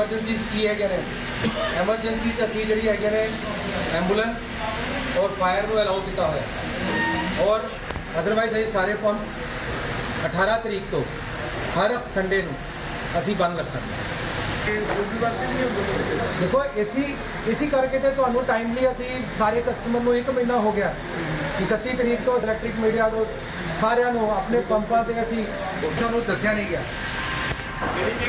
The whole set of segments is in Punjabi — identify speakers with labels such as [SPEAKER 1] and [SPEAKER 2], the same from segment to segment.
[SPEAKER 1] ਐਮਰਜੈਂਸੀਜ਼ ਕੀ ਹੈਗੇ ਨੇ? ਐਮਰਜੈਂਸੀ ਚ ਅਸੀਂ ਜਿਹੜੀ ਹੈਗੇ ਨੇ ਐਂਬੂਲੈਂਸ ਔਰ ਫਾਇਰ ਨੂੰ ਅਲਾਉ ਕੀਤਾ ਹੋਇਆ। ਔਰ ਅਦਰਵਾਈਜ਼ ਅਸੀਂ ਸਾਰੇ ਪੰਪ 18 ਤਰੀਕ ਤੋਂ ਹਰ ਸੰਡੇ ਨੂੰ ਅਸੀਂ ਬੰਦ ਰੱਖਾਂਗੇ। ਦੇਖੋ ਇਸੀ ਇਸੀ ਕਰਕੇ ਤੇ ਤੁਹਾਨੂੰ ਟਾਈਮਲੀ ਅਸੀਂ ਸਾਰੇ ਕਸਟਮਰ ਨੂੰ 1 ਮਹੀਨਾ ਹੋ ਗਿਆ। 31 ਤਰੀਕ ਤੋਂ ਇਲੈਕਟ੍ਰਿਕ ਮੀਡੀਆ ਨੂੰ ਸਾਰਿਆਂ ਨੂੰ ਆਪਣੇ ਪੰਪਾਂ ਤੇ ਅਸੀਂ ਤੁਹਾਨੂੰ ਦੱਸਿਆ ਨਹੀਂ ਗਿਆ।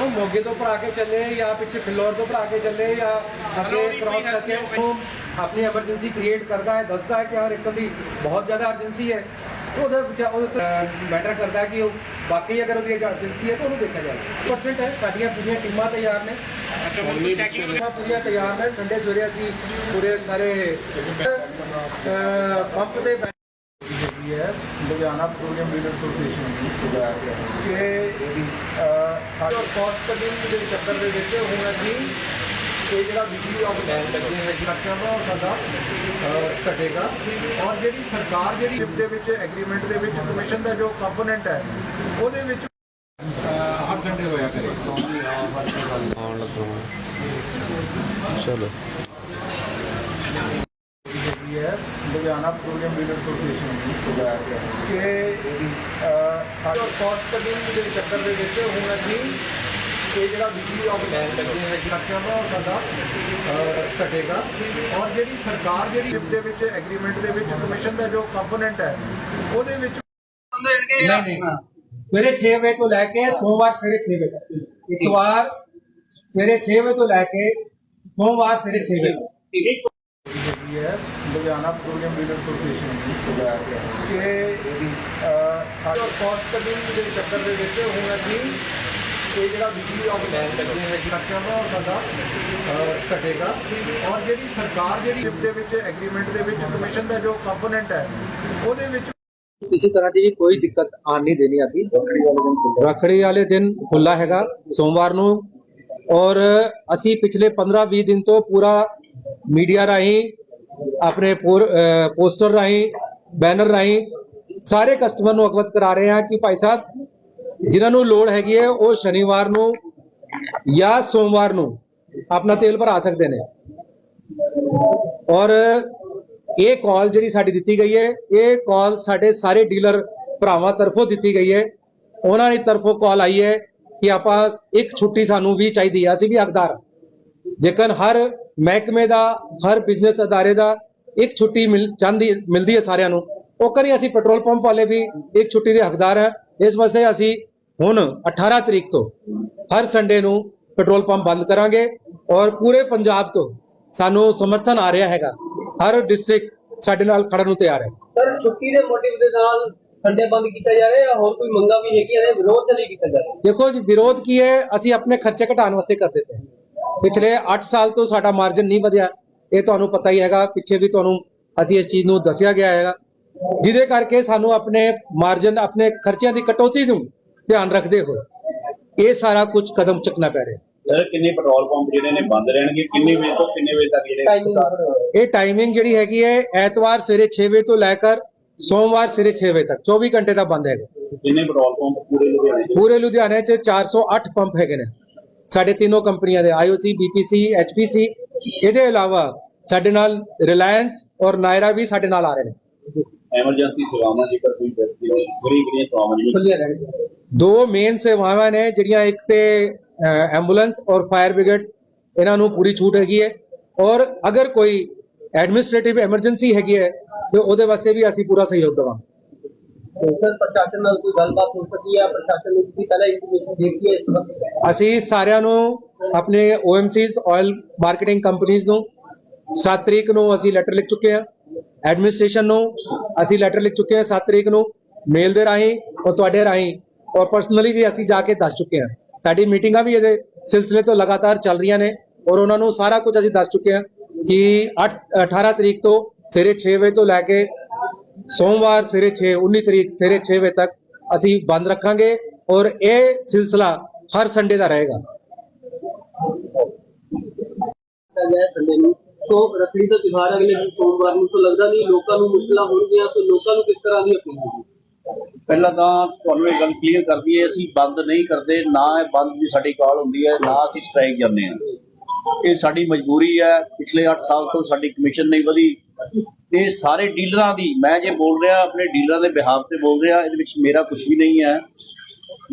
[SPEAKER 2] ਉਹ
[SPEAKER 1] ਮੋਗੇ ਤੋਂ ਭਰਾ ਕੇ ਚੱਲੇ ਜਾਂ ਪਿੱਛੇ ਫਿਲੌਰ ਤੋਂ ਭਰਾ ਕੇ ਚੱਲੇ ਜਾਂ ਅੱਗੇ ਕ੍ਰਾਸ ਕਰਕੇ ਉਹ ਆਪਣੀ ਐਮਰਜੈਂਸੀ ਕ੍ਰੀਏਟ ਕਰਦਾ ਹੈ ਦੱਸਦਾ ਹੈ ਕਿ ਯਾਰ ਇੱਕ ਦੀ ਬਹੁਤ ਜ਼ਿਆਦਾ ਅਰਜੈਂਸੀ ਹੈ। ਤੇ ਉਹਦਾ ਤੇ ਮੈਟਰ ਕਰਦਾ ਹੈ ਕਿ ਉਹ ਵਾਕਈ ਅਗਰ ਉਹਦੀ ਅਰਜੈਂਸੀ ਹੈ ਤਾਂ ਉਹਨੂੰ ਦੇਖਿਆ ਜਾਵੇ। ਪਰਸੈਂਟ ਹੈ ਸਾਡੀਆਂ ਪੂਰੀਆਂ ਟੀਮਾਂ ਤਿਆਰ ਨੇ।
[SPEAKER 2] ਅੱਛਾ ਹੁਣ ਚੈਕਿੰਗ
[SPEAKER 1] ਪੂਰੀਆਂ ਤਿਆਰ ਨੇ। ਸੰਡੇ ਸਵੇਰੇ ਅਸੀਂ ਪੂਰੇ ਸਾਰੇ ਪੰਪ ਦੇ
[SPEAKER 3] ਹੈ ਲੁਧਿਆਣਾ ਪੈਟਰੋਲੀਅਮ ਡੀਲਰ ਐਸੋਸੀਏਸ਼ਨ ਦੀ ਕਿ ਸਾਡੇ ਕਾਸਟ ਕਟਿੰਗ ਦੇ ਚੱਕਰ ਦੇ ਵਿੱਚ ਹੁਣ ਅਸੀਂ ਇਹ ਜਿਹੜਾ ਬਿਜਲੀ ਆਫ ਲੈਣ ਲੱਗੇ ਹੈ ਵਾ ਉਹ ਸਾਡਾ ਘਟੇਗਾ। ਔਰ ਜਿਹੜੀ ਸਰਕਾਰ ਜਿਹੜੀ ਸ਼ਿਪ ਦੇ ਵਿੱਚ ਐਗਰੀਮੈਂਟ ਦੇ ਵਿੱਚ ਕਮਿਸ਼ਨ ਦਾ ਜੋ ਕੰਪੋਨੈਂਟ ਹੈ ਉਹਦੇ ਵਿੱਚ
[SPEAKER 1] ਹਰ ਸੰਡੇ ਹੋਇਆ ਕਰੇ।
[SPEAKER 3] ਹੈਗੀ ਹੈ ਲੁਧਿਆਣਾ ਪੈਟਰੋਲੀਅਮ ਡੀਲਰ ਐਸੋਸੀਏਸ਼ਨ ਦੀ ਕਿ ਸਾਡੇ ਕਾਸਟ ਕਟਿੰਗ ਦੇ ਚੱਕਰ ਦੇ ਵਿੱਚ ਹੁਣ ਅਸੀਂ ਇਹ ਜਿਹੜਾ ਬਿਜਲੀ ਆਫ ਲੈਣ ਲੱਗੇ ਹੈ ਖਰਚਾ ਵਾ ਸਾਡਾ ਘਟੇਗਾ। ਔਰ ਜਿਹੜੀ ਸਰਕਾਰ ਜਿਹੜੀ ਦੇ ਵਿੱਚ ਐਗਰੀਮੈਂਟ ਦੇ ਵਿੱਚ ਕਮਿਸ਼ਨ ਦਾ ਜੋ ਕੰਪੋਨੈਂਟ ਹੈ, ਉਹਦੇ ਵਿੱਚ
[SPEAKER 1] ਨਹੀਂ ਨਹੀਂ। ਸਵੇਰੇ 6 ਵਜੇ ਤੋਂ ਲੈ ਕੇ ਸੋਮਵਾਰ ਸਵੇਰੇ 6 ਵਜੇ ਤੱਕ। ਇਤਵਾਰ ਸਵੇਰੇ 6 ਵਜੇ ਤੋਂ ਲੈ ਕੇ ਸੋਮਵਾਰ ਸਵੇਰੇ 6 ਵਜੇ ਤੱਕ।
[SPEAKER 2] ਠੀਕ ਹੈ
[SPEAKER 3] ਲੁਧਿਆਣਾ ਪੈਟਰੋਲੀਅਮ ਡੀਲਰ ਐਸੋਸੀਏਸ਼ਨ ਦੀ ਕਿ ਸਾਡੇ ਕਾਸਟ ਕਟਿੰਗ ਦੇ ਚੱਕਰ ਦੇ ਵਿੱਚ ਹੁਣ ਅਸੀਂ ਇਹ ਜਿਹੜਾ ਬਿਜਲੀ ਆਫ ਲੈਣ ਲੱਗੇ ਹੈ ਖਰਚਾ ਉਹ ਸਾਡਾ ਘਟੇਗਾ। ਔਰ ਜਿਹੜੀ ਸਰਕਾਰ ਜਿਹੜੀ ਦੇ ਵਿੱਚ ਐਗਰੀਮੈਂਟ ਦੇ ਵਿੱਚ ਕਮਿਸ਼ਨ ਦਾ ਜੋ ਕੰਪੋਨੈਂਟ ਹੈ ਉਹਦੇ ਵਿੱਚ
[SPEAKER 1] ਕਿਸੇ ਤਰ੍ਹਾਂ ਦੀ ਵੀ ਕੋਈ ਦਿੱਕਤ ਆਣ ਨਹੀਂ ਦੇਣੀ ਅਸੀਂ। ਰੱਖੜੀ ਵਾਲੇ ਦਿਨ ਖੁੱਲਾ ਹੈਗਾ ਸੋਮਵਾਰ ਨੂੰ। ਔਰ ਅਸੀਂ ਪਿਛਲੇ 15-20 ਦਿਨ ਤੋਂ ਪੂਰਾ ਮੀਡੀਆ ਰਾਹੀਂ ਆਪਣੇ ਪੋਰ- ਪੋਸਟਰ ਰਾਹੀਂ, ਬੈਨਰ ਰਾਹੀਂ ਸਾਰੇ ਕਸਟਮਰ ਨੂੰ ਅਵਗਤ ਕਰਾ ਰਹੇ ਹਾਂ ਕਿ ਭਾਈ ਸਾਹਿਬ, ਜਿਨ੍ਹਾਂ ਨੂੰ ਲੋੜ ਹੈਗੀ ਹੈ, ਉਹ ਸ਼ਨੀਵਾਰ ਨੂੰ ਜਾਂ ਸੋਮਵਾਰ ਨੂੰ ਆਪਣਾ ਤੇਲ ਭਰਾ ਸਕਦੇ ਨੇ ਔਰ ਇਹ ਕਾਲ ਜਿਹੜੀ ਸਾਡੀ ਦਿੱਤੀ ਗਈ ਹੈ, ਇਹ ਕਾਲ ਸਾਡੇ ਸਾਰੇ ਡੀਲਰ ਭਰਾਵਾਂ ਤਰਫੋਂ ਦਿੱਤੀ ਗਈ ਹੈ ਉਹਨਾਂ ਦੀ ਤਰਫੋਂ ਕਾਲ ਆਈ ਹੈ ਕਿ ਆਪਾਂ ਇੱਕ ਛੁੱਟੀ ਸਾਨੂੰ ਵੀ ਚਾਹੀਦੀ ਹੈ ਅਸੀਂ ਵੀ ਹੱਕਦਾਰ ਹਾਂ। ਜੇਕਰ ਹਰ ਮਹਿਕਮੇ ਦਾ, ਹਰ ਬਿਜ਼ਨਸ ਅਦਾਰੇ ਦਾ ਇੱਕ ਛੁੱਟੀ ਮਿਲ ਚਾਹੁੰਦੀ ਮਿਲਦੀ ਹੈ ਸਾਰਿਆਂ ਨੂੰ। ਉਹ ਕਰੀ ਅਸੀਂ ਪੈਟਰੋਲ ਪੰਪ ਵਾਲੇ ਵੀ ਇੱਕ ਛੁੱਟੀ ਦੇ ਹੱਕਦਾਰ ਹੈ। ਇਸ ਵਾਸਤੇ ਅਸੀਂ ਹੁਣ 18 ਤਰੀਕ ਤੋਂ ਹਰ ਸੰਡੇ ਨੂੰ ਪੈਟਰੋਲ ਪੰਪ ਬੰਦ ਕਰਾਂਗੇ ਔਰ ਪੂਰੇ ਪੰਜਾਬ ਤੋਂ ਸਾਨੂੰ ਸਮਰਥਨ ਆ ਰਿਹਾ ਹੈਗਾ। ਹਰ ਡਿਸਟ੍ਰਿਕਟ ਸਾਡੇ ਨਾਲ ਖੜਨ ਨੂੰ ਤਿਆਰ ਹੈ।
[SPEAKER 4] ਸਰ ਛੁੱਟੀ ਦੇ ਮੋਟਿਵ ਦੇ ਨਾਲ ਸੰਡੇ ਬੰਦ ਕੀਤਾ ਜਾ ਰਿਹਾ ਜਾਂ ਹੋਰ ਕੋਈ ਮੰਗਾ ਵੀ ਹੈਗੀ ਹੈ ਵਿਰੋਧ ਦੇ ਲਈ ਕੀਤਾ ਜਾ ਰਿਹਾ
[SPEAKER 1] ਦੇਖੋ ਜੀ ਵਿਰੋਧ ਕੀ ਹੈ? ਅਸੀਂ ਆਪਣੇ ਖਰਚੇ ਘਟਾਉਣ ਵਾਸਤੇ ਕਰਦੇ ਪਏ ਹਾਂ। ਪਿਛਲੇ 8 ਸਾਲ ਤੋਂ ਸਾਡਾ ਮਾਰਜਨ ਨਹੀਂ ਵਧਿਆ। ਇਹ ਤੁਹਾਨੂੰ ਪਤਾ ਹੀ ਹੈਗਾ ਪਿੱਛੇ ਵੀ ਤੁਹਾਨੂੰ ਅਸੀਂ ਇਸ ਚੀਜ਼ ਨੂੰ ਦੱਸਿਆ ਗਿਆ ਹੈਗਾ। ਜਿਹਦੇ ਕਰਕੇ ਸਾਨੂੰ ਆਪਣੇ ਮਾਰਜਨ ਆਪਣੇ ਖਰਚਿਆਂ ਦੀ ਕਟੌਤੀ ਨੂੰ ਧਿਆਨ ਰੱਖਦੇ ਹੋਏ ਇਹ ਸਾਰਾ ਕੁਝ ਕਦਮ ਚੁੱਕਣਾ ਪੈ ਰਿਹਾ।
[SPEAKER 5] ਸਰ ਕਿੰਨੇ ਪੈਟਰੋਲ ਪੰਪ ਜਿਹੜੇ ਨੇ ਬੰਦ ਰਹਿਣਗੇ? ਕਿੰਨੇ ਵਜੇ ਤੋਂ ਕਿੰਨੇ ਵਜੇ ਤੱਕ ਜਿਹੜੇ
[SPEAKER 4] ਟਾਈਮਿੰਗ
[SPEAKER 1] ਇਹ ਟਾਈਮਿੰਗ ਜਿਹੜੀ ਹੈਗੀ ਹੈ ਐਤਵਾਰ ਸਵੇਰੇ 6 ਵਜੇ ਤੋਂ ਲੈ ਕੇ ਸੋਮਵਾਰ ਸਵੇਰੇ 6 ਵਜੇ ਤੱਕ 24 ਘੰਟੇ ਦਾ ਬੰਦ ਹੈਗਾ।
[SPEAKER 5] ਕਿੰਨੇ ਪੈਟਰੋਲ ਪੰਪ ਪੂਰੇ ਲੁਧਿਆਣੇ 'ਚ?
[SPEAKER 1] ਪੂਰੇ ਲੁਧਿਆਣੇ 'ਚ 408 ਪੰਪ ਹੈਗੇ ਨੇ। ਸਾਡੇ ਤਿੰਨੋਂ ਕੰਪਨੀਆਂ ਦੇ ਆਈਓਸੀ ਬੀਪੀਸੀ ਐਚਪੀਸੀ ਇਹਦੇ ਇਲਾਵਾ ਸਾਡੇ ਨਾਲ ਰਿਲਾਇੰਸ ਔਰ ਨਾਇਰਾ ਵੀ ਸਾਡੇ ਨਾਲ ਆ ਰਹੇ ਨੇ।
[SPEAKER 5] ਐਮਰਜੈਂਸੀ ਸੇਵਾਵਾਂ ਜੇਕਰ ਕੋਈ ਵਿਅਕਤੀ ਗਰੀਬ ਗਰੀਬ ਸੇਵਾਵਾਂ ਜਿਹੜੀਆਂ
[SPEAKER 1] ਦੋ ਮੇਨ ਸੇਵਾਵਾਂ ਨੇ ਜਿਹੜੀਆਂ ਇੱਕ ਤੇ ਐਂਬੂਲੈਂਸ ਔਰ ਫਾਇਰ ਬ੍ਰਿਗੇਡ ਇਹਨਾਂ ਨੂੰ ਪੂਰੀ ਛੂਟ ਹੈਗੀ ਹੈ। ਔਰ ਅਗਰ ਕੋਈ ਐਡਮਿਨਿਸਟ੍ਰੇਟਿਵ ਐਮਰਜੈਂਸੀ ਹੈਗੀ ਹੈ ਤੇ ਉਹਦੇ ਵਾਸਤੇ ਵੀ ਅਸੀਂ ਪੂਰਾ ਸਹਿਯੋਗ ਦੇਵਾਂਗੇ।
[SPEAKER 4] ਸਰ ਪ੍ਰਸ਼ਾਸਨ ਨਾਲ ਕੋਈ ਗੱਲਬਾਤ ਹੋ ਸਕੀ ਹੈ ਪ੍ਰਸ਼ਾਸਨ ਨੂੰ ਤੁਸੀਂ ਪਹਿਲਾਂ ਇਨਫੋਰਮੇਸ਼ਨ ਦਿੱਤੀ ਹੈ ਇਸ ਸੰਬੰਧੀ
[SPEAKER 1] ਅਸੀਂ ਸਾਰਿਆਂ ਨੂੰ ਆਪਣੇ OMCs ਆਇਲ ਮਾਰਕੀਟਿੰਗ ਕੰਪਨੀਆਂ ਨੂੰ 7 ਤਰੀਕ ਨੂੰ ਅਸੀਂ ਲੈਟਰ ਲਿਖ ਚੁੱਕੇ ਹਾਂ ਐਡਮਿਨਿਸਟ੍ਰੇਸ਼ਨ ਨੂੰ ਅਸੀਂ ਲੈਟਰ ਲਿਖ ਚੁੱਕੇ ਹਾਂ 7 ਤਰੀਕ ਨੂੰ ਮੇਲ ਦੇ ਰਾਹੀਂ ਔਰ ਤੁਹਾਡੇ ਰਾਹੀਂ ਔਰ ਪਰਸਨਲੀ ਵੀ ਅਸੀਂ ਜਾ ਕੇ ਦੱਸ ਚੁੱਕੇ ਹਾਂ ਸਾਡੀ ਮੀਟਿੰਗਾਂ ਵੀ ਇਹਦੇ ਸਿਲਸਿਲੇ ਤੋਂ ਲਗਾਤਾਰ ਚੱਲ ਰਹੀਆਂ ਨੇ ਔਰ ਉਹਨਾਂ ਨੂੰ ਸਾਰਾ ਕੁਝ ਅਸੀਂ ਦੱਸ ਚੁੱਕੇ ਹਾਂ ਕਿ 8 18 ਤਰੀਕ ਤੋਂ ਸਵੇਰੇ 6 ਵਜੇ ਤੋਂ ਲੈ ਕੇ ਸੋਮਵਾਰ ਸਵੇਰੇ 6 19 ਤਰੀਕ ਸਵੇਰੇ 6 ਵਜੇ ਤੱਕ ਅਸੀਂ ਬੰਦ ਰੱਖਾਂਗੇ ਔਰ ਇਹ ਸਿਲਸਿਲਾ ਹਰ ਸੰਡੇ ਦਾ ਰਹੇਗਾ
[SPEAKER 4] ਕੀਤਾ ਗਿਆ ਸੰਡੇ ਨੂੰ। ਸੋ ਰੱਖੜੀ ਦਾ ਤਿਉਹਾਰ ਅਗਲੇ ਦਿਨ ਸੋਮਵਾਰ ਨੂੰ। ਤਾਂ ਲੱਗਦਾ ਨਹੀਂ ਲੋਕਾਂ ਨੂੰ ਮੁਸ਼ਕਲਾਂ ਹੋਣਗੀਆਂ ਤੇ ਲੋਕਾਂ ਨੂੰ ਕਿਸ ਤਰ੍ਹਾਂ ਦੀ ਅਪੀਲ ਹੋਊਗੀ?
[SPEAKER 5] ਪਹਿਲਾਂ ਤਾਂ ਤੁਹਾਨੂੰ ਇਹ ਗੱਲ ਕਲੀਅਰ ਕਰ ਦਈਏ, ਅਸੀਂ ਬੰਦ ਨਹੀਂ ਕਰਦੇ, ਨਾ ਇਹ ਬੰਦ ਦੀ ਸਾਡੀ ਕਾਲ ਹੁੰਦੀ ਹੈ, ਨਾ ਅਸੀਂ ਸਟ੍ਰਾਈਕ ਜਾਂਦੇ ਹਾਂ। ਇਹ ਸਾਡੀ ਮਜਬੂਰੀ ਹੈ, ਪਿਛਲੇ 8 ਸਾਲ ਤੋਂ ਸਾਡੀ ਕਮਿਸ਼ਨ ਨਹੀਂ ਵਧੀ। ਤੇ ਸਾਰੇ ਡੀਲਰਾਂ ਦੀ, ਮੈਂ ਜੇ ਬੋਲ ਰਿਹਾ, ਆਪਣੇ ਡੀਲਰਾਂ ਦੇ ਬਿਹਾਫ ਤੇ ਬੋਲ ਰਿਹਾ, ਇਹਦੇ ਵਿੱਚ ਮੇਰਾ ਕੁਝ ਵੀ ਨਹੀਂ ਹੈ।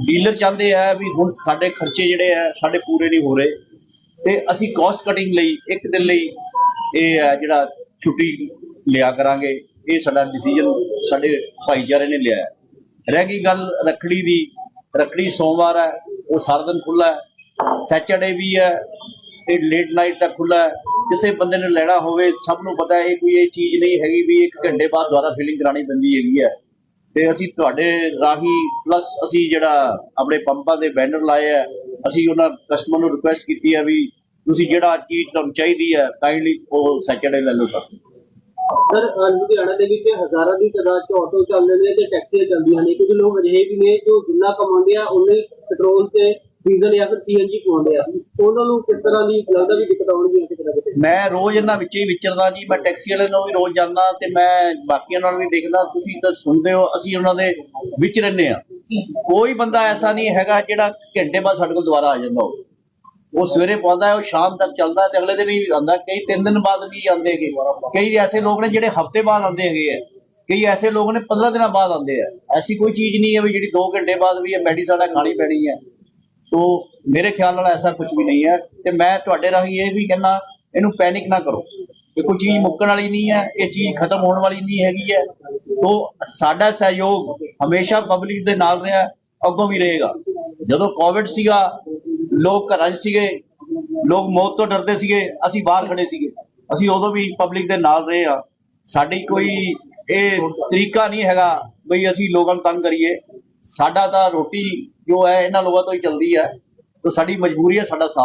[SPEAKER 5] ਡੀਲਰ ਚਾਹੁੰਦੇ ਆ ਵੀ ਹੁਣ ਸਾਡੇ ਖਰਚੇ ਜਿਹੜੇ ਆ, ਸਾਡੇ ਪੂਰੇ ਨਹੀਂ ਹੋ ਰਹੇ। ਤੇ ਅਸੀਂ ਕਾਸਟ ਕਟਿੰਗ ਲਈ ਇੱਕ ਦਿਨ ਲਈ ਇਹ ਹੈ ਜਿਹੜਾ ਛੁੱਟੀ ਲਿਆ ਕਰਾਂਗੇ। ਇਹ ਸਾਡਾ ਡਿਸੀਜਨ ਸਾਡੇ ਭਾਈਚਾਰੇ ਨੇ ਲਿਆ ਰਹਿ ਗਈ ਗੱਲ ਰੱਖੜੀ ਦੀ। ਰੱਖੜੀ ਸੋਮਵਾਰ ਹੈ, ਉਹ ਸਾਰਾ ਦਿਨ ਖੁੱਲਾ ਹੈ। ਸੈਟਰਡੇ ਵੀ ਹੈ ਇਹ ਲੇਟ ਨਾਈਟ ਤੱਕ ਖੁੱਲਾ ਹੈ। ਕਿਸੇ ਬੰਦੇ ਨੇ ਲੈਣਾ ਹੋਵੇ, ਸਭ ਨੂੰ ਪਤਾ ਹੈ, ਇਹ ਕੋਈ ਇਹ ਚੀਜ਼ ਨਹੀਂ ਹੈਗੀ ਵੀ ਇੱਕ ਘੰਟੇ ਬਾਅਦ ਦੁਬਾਰਾ ਫਿਲਿੰਗ ਕਰਾਣੀ ਪੈਂਦੀ ਹੈਗੀ ਹੈ। ਤੇ ਅਸੀਂ ਤੁਹਾਡੇ ਰਾਹੀਂ ਪਲੱਸ ਅਸੀਂ ਜਿਹੜਾ ਆਪਣੇ ਪੰਪਾਂ ਦੇ ਬੈਨਰ ਲਾਏ ਆ, ਅਸੀਂ ਉਹਨਾਂ ਕਸਟਮਰ ਨੂੰ ਰਿਕੁਐਸਟ ਕੀਤੀ ਹੈ ਵੀ ਤੁਸੀਂ ਜਿਹੜਾ ਚੀਜ਼ ਤੁਹਾਨੂੰ ਚਾਹੀਦੀ ਹੈ ਕਾਈਂਡਲੀ ਉਹ ਸੈਚਰਡੇ ਲੈ ਲਓ ਸਰ
[SPEAKER 4] ਸਰ ਲੁਧਿਆਣਾ ਦੇ ਵਿੱਚ ਹਜ਼ਾਰਾਂ ਦੀ ਤਾਦਾਦ 'ਚ ਆਟੋ ਚੱਲਦੇ ਨੇ ਤੇ ਟੈਕਸੀਆਂ ਚੱਲਦੀਆਂ ਨੇ। ਕੁਝ ਲੋਕ ਅਜਿਹੇ ਵੀ ਨੇ ਜੋ ਜਿੰਨਾ ਕਮਾਉਂਦੇ ਆ, ਉਹਨੇ ਪੈਟਰੋਲ ਤੇ ਡੀਜ਼ਲ ਜਾਂ ਫਿਰ ਸੀਐਨਜੀ ਪਾਉਂਦੇ ਆ। ਉਹਨਾਂ ਨੂੰ ਕਿਸ ਤਰ੍ਹਾਂ ਦੀ ਲੱਗਦਾ ਵੀ ਦਿੱਕਤ ਆਉਣਗੀ ਕਿਸੇ ਨਾ ਕਿਤੇ?
[SPEAKER 5] ਮੈਂ ਰੋਜ਼ ਇਹਨਾਂ ਵਿੱਚ ਹੀ ਵਿਚਰਦਾ ਜੀ। ਮੈਂ ਟੈਕਸੀ ਵਾਲੇ ਨੂੰ ਵੀ ਰੋਜ਼ ਜਾਂਦਾ ਤੇ ਮੈਂ ਬਾਕੀਆਂ ਨਾਲ ਵੀ ਦੇਖਦਾ। ਤੁਸੀਂ ਤਾਂ ਸੁਣਦੇ ਹੋ, ਅਸੀਂ ਉਹਨਾਂ ਦੇ ਵਿੱਚ ਰਹਿੰਦੇ ਆ ਕੋਈ ਬੰਦਾ ਐਸਾ ਨਹੀਂ ਹੈਗਾ ਜਿਹੜਾ ਘੰਟੇ ਬਾਅਦ ਸਾਡੇ ਕੋਲ ਦੁਬਾਰਾ ਆ ਜਾਂਦਾ ਹੋਵੇ। ਉਹ ਸਵੇਰੇ ਪਹੁੰਚਦਾ ਹੈ, ਉਹ ਸ਼ਾਮ ਤੱਕ ਚੱਲਦਾ ਤੇ ਅਗਲੇ ਦਿਨ ਵੀ ਆਉਂਦਾ ਕਈ ਤਿੰਨ ਦਿਨ ਬਾਅਦ ਵੀ ਆਉਂਦੇ ਹੈਗੇ। ਕਈ ਐਸੇ ਲੋਕ ਨੇ ਜਿਹੜੇ ਹਫ਼ਤੇ ਬਾਅਦ ਆਉਂਦੇ ਹੈਗੇ ਆ ਕਈ ਐਸੇ ਲੋਕ ਨੇ 15 ਦਿਨਾਂ ਬਾਅਦ ਆਉਂਦੇ ਆ ਐਸੀ ਕੋਈ ਚੀਜ਼ ਨਹੀਂ ਹੈ ਵੀ ਜਿਹੜੀ 2 ਘੰਟੇ ਬਾਅਦ ਵੀ ਇਹ ਮੈਡੀਸਨ ਹੈ, ਖਾਣੀ ਪੈਣੀ ਹੈ। ਤੋ ਮੇਰੇ ਖਿਆਲ ਨਾਲ ਐਸਾ ਕੁਝ ਵੀ ਨਹੀਂ ਹੈ ਤੇ ਮੈਂ ਤੁਹਾਡੇ ਰਾਹੀਂ ਇਹ ਵੀ ਕਹਿਣਾ, ਇਹਨੂੰ ਪੈਨਿਕ ਨਾ ਕਰੋ। ਇਹ ਕੋਈ ਚੀਜ਼ ਮੁੱਕਣ ਵਾਲੀ ਨਹੀਂ ਹੈ, ਇਹ ਚੀਜ਼ ਖਤਮ ਹੋਣ ਵਾਲੀ ਨਹੀਂ ਹੈਗੀ ਹੈ। ਤੋ ਸਾਡਾ ਸਹਿਯੋਗ ਹਮੇਸ਼ਾ ਪਬਲਿਕ ਦੇ ਨਾਲ ਰਿਹਾ, ਅੱਗੋਂ ਵੀ ਰਹੇਗਾ। ਜਦੋਂ ਕੋਵਿਡ ਸੀਗਾ, ਲੋਕ ਘਰਾਂ 'ਚ ਸੀਗੇ, ਲੋਕ ਮੌਤ ਤੋਂ ਡਰਦੇ ਸੀਗੇ, ਅਸੀਂ ਬਾਹਰ ਖੜੇ ਸੀਗੇ। ਅਸੀਂ ਉਦੋਂ ਵੀ ਪਬਲਿਕ ਦੇ ਨਾਲ ਰਹੇ ਆ ਸਾਡੀ ਕੋਈ ਇਹ ਤਰੀਕਾ ਨਹੀਂ ਹੈਗਾ, ਬਈ ਅਸੀਂ ਲੋਕਾਂ ਨੂੰ ਤੰਗ ਕਰੀਏ। ਸਾਡਾ ਤਾਂ ਰੋਟੀ ਜੋ ਹੈ ਇਹਨਾਂ ਲੋਕਾਂ ਤੋਂ ਹੀ ਚੱਲਦੀ ਹੈ। ਤਾਂ ਸਾਡੀ ਮਜਬੂਰੀ ਹੈ ਸਾਡਾ ਸਾਥ